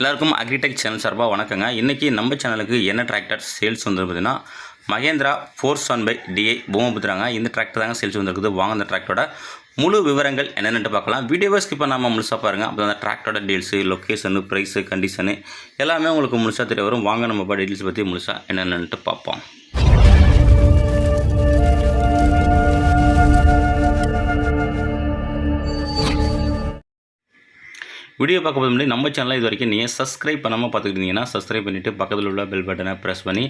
எல்லாருக்கும் agritech channel சார்பாக வணக்கங்க. இன்றைக்கி நம்ம சேனலுக்கு என்ன டிராக்டர் சேல்ஸ் வந்து பார்த்தீங்கன்னா Mahindra four one five DI பூமபுத்திராங்க இந்த டிராக்டர் தாங்க சேல்ஸ் வந்துருக்குது. வாங்க அந்த டிராக்டரோட முழு விவரங்கள் என்னென்னு பார்க்கலாம். வீடியோவை ஸ்கிப் பண்ணாமல் முழுசாக பாருங்கள் அப்போ அந்த டிராக்டரோட டீல்ஸு லொக்கேஷனு ப்ரைஸு கண்டிஷனு எல்லாமே உங்களுக்கு முழுசாக தெரிய வரும். வாங்க நம்ம டீல்ஸ் பற்றி முழுசாக என்னென்னட்டு பார்ப்போம். வீடியோ பார்க்க போது முன்னாடி நம்ம சேனலில் இது வரைக்கும் நீங்கள் சப்ஸ்கிரைப் பண்ணாமல் பார்த்துக்கிட்டீங்கன்னா சப்ஸ்கிரைப் பண்ணிவிட்டு பக்கத்தில் உள்ள பெல் பட்டனை ப்ரெஸ் பண்ணி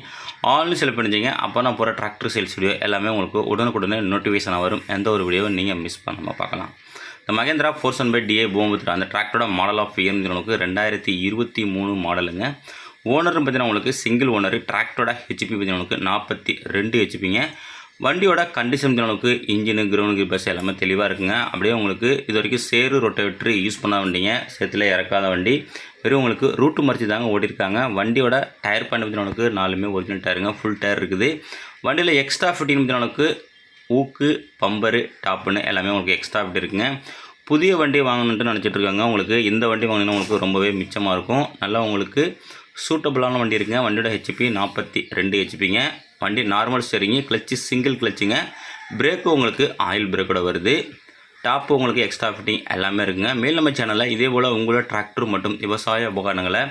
ஆல்னு செலக்ட் பண்ணிச்சிங்க அப்போ நான் போகிற டிராக்டர் சேல்ஸ் வீடியோ எல்லாமே உங்களுக்கு உடனுக்குடனே நோட்டிஃபிகேஷன் வரும். எந்த ஒரு வீடியோவும் நீங்கள் மிஸ் பண்ணாமல் பார்க்கலாம். இந்த Mahindra four one five DA Bhoomiputra அந்த டிராக்டரோட மாடல் ஆஃப் இயர் உங்களுக்கு ரெண்டாயிரத்தி இருபத்தி மூணு மாடலுங்க ஓனர்னு பார்த்தீங்கன்னா உங்களுக்கு சிங்கிள் ஓனர் டிராக்டரோட ஹெச்பி பார்த்தீங்கன்னா உங்களுக்கு நாற்பத்தி ரெண்டு ஹெச்பிங்க வண்டியோட கண்டிஷன் அளவுக்கு இன்ஜினு கிரவுண்டு பஸ் எல்லாமே தெளிவாக இருக்குங்க. அப்படியே உங்களுக்கு இது வரைக்கும் சேரு ரொட்டவேட்ரு யூஸ் பண்ண வண்டிங்க. சேத்துல இறக்காத வண்டி. வெறும் உங்களுக்கு ரூட்டு மறைச்சி தாங்க ஓட்டியிருக்காங்க. வண்டியோட டயர் பண்ண அளவுக்கு நாலுமே ஒரிஜினல் டயருங்க ஃபுல் டயர் இருக்குது. வண்டியில் எக்ஸ்ட்ரா ஃபிட்டிங் அளவுக்கு ஊக்கு பம்பரு டாப்புன்னு எல்லாமே உங்களுக்கு எக்ஸ்ட்ரா ஃபிட் இருக்குங்க. புதிய வண்டி வாங்கணுன்ட்டு நினச்சிட்ருக்காங்க உங்களுக்கு இந்த வண்டி வாங்கினா உங்களுக்கு ரொம்பவே மிச்சமாக இருக்கும். நல்லா உங்களுக்கு சூட்டபுளான வண்டி இருக்குங்க. வண்டியோட ஹெச்பி நாற்பத்தி ரெண்டு ஹெச்பிங்க வண்டி நார்மல் ஸ்டேரிங்கு கிளச்சு சிங்கிள் கிளச்சுங்க பிரேக்கு உங்களுக்கு ஆயில் பிரேக்கோட வருது. டாப்பு உங்களுக்கு எக்ஸ்ட்ரா ஃபிட்டிங் எல்லாமே இருக்குங்க. மேல் நம்ம சேனலில் இதே போல் உங்களோட டிராக்டர் மற்றும் விவசாய உபகரணங்களை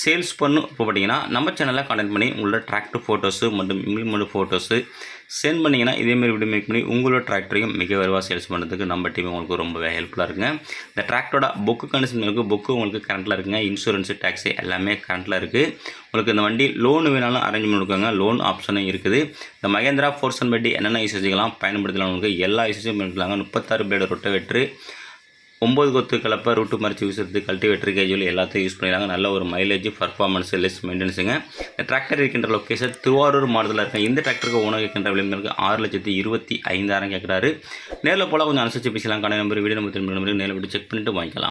சேல்ஸ் பண்ணும் இப்போ பார்த்தீங்கன்னா நம்ம சேனலில் கனெக்ட் பண்ணி உங்களோட டிராக்டர் ஃபோட்டோஸு மற்றும் இம்ப்ளிமெண்ட் ஃபோட்டோஸு சென்ட் பண்ணிங்கன்னா இதேமாரி வீடியோ மேக் பண்ணி உங்களோட டிராக்டரையும் மிக விரைவாக சேல்ஸ் பண்ணுறதுக்கு நம்ம டீம் உங்களுக்கு ரொம்பவே ஹெல்ப்ஃபுல்லாக இருக்குங்க. இந்த டிராக்டரோட புக்கு கண்டிஷன் இருக்குது புக்கு உங்களுக்கு கரண்ட்டில் இருக்குங்க. இன்சூரன்ஸு டேக்ஸு எல்லாமே கரண்ட்டில் இருக்குது உங்களுக்கு இந்த வண்டி லோன் வேணாலும் அரேஞ்ச் பண்ணிருக்காங்க லோன் ஆப்ஷனும் இருக்குது. இந்த மகேந்திரா ஃபோர்சன் வண்டி என்னென்ன யூசேஜ்லாம் பயன்படுத்தலாம் உங்களுக்கு எல்லா யூசேஜும் பண்ணிக்கலாங்க முப்பத்தாறு பிளேடு ரொட்டவேட்ரு ஒம்பது கொத்து கலப்பை ரூட்டு மறைச்சி வீசுறது கல்டிவேட்டர் கேஜுவல் எல்லாத்தையும் யூஸ் பண்ணிடுறாங்க. நல்ல ஒரு மைலேஜ் பர்ஃபார்மன்ஸ் லெஸ் மெயின்டெனன்ஸுங்க இந்த டிராக்டர் இருக்கின்ற லொக்கேஷன் திருவாரூர் மாவட்டத்தில் இருக்க இந்த டிராக்டருக்கு ஓனர் கேட்கின்ற விளிம்புக்கு ஆறு லட்சத்தி இருபத்தி ஐந்தாயிரம் கேட்குறாரு நேரில் போல் கொஞ்சம் அனுசரிச்சு பேசலாம். கடை நம்பர் வீடியோ நம்பர் திரும்ப நம்பர் நேரில் விட்டு செக் பண்ணிட்டு வாங்கிக்கலாம்.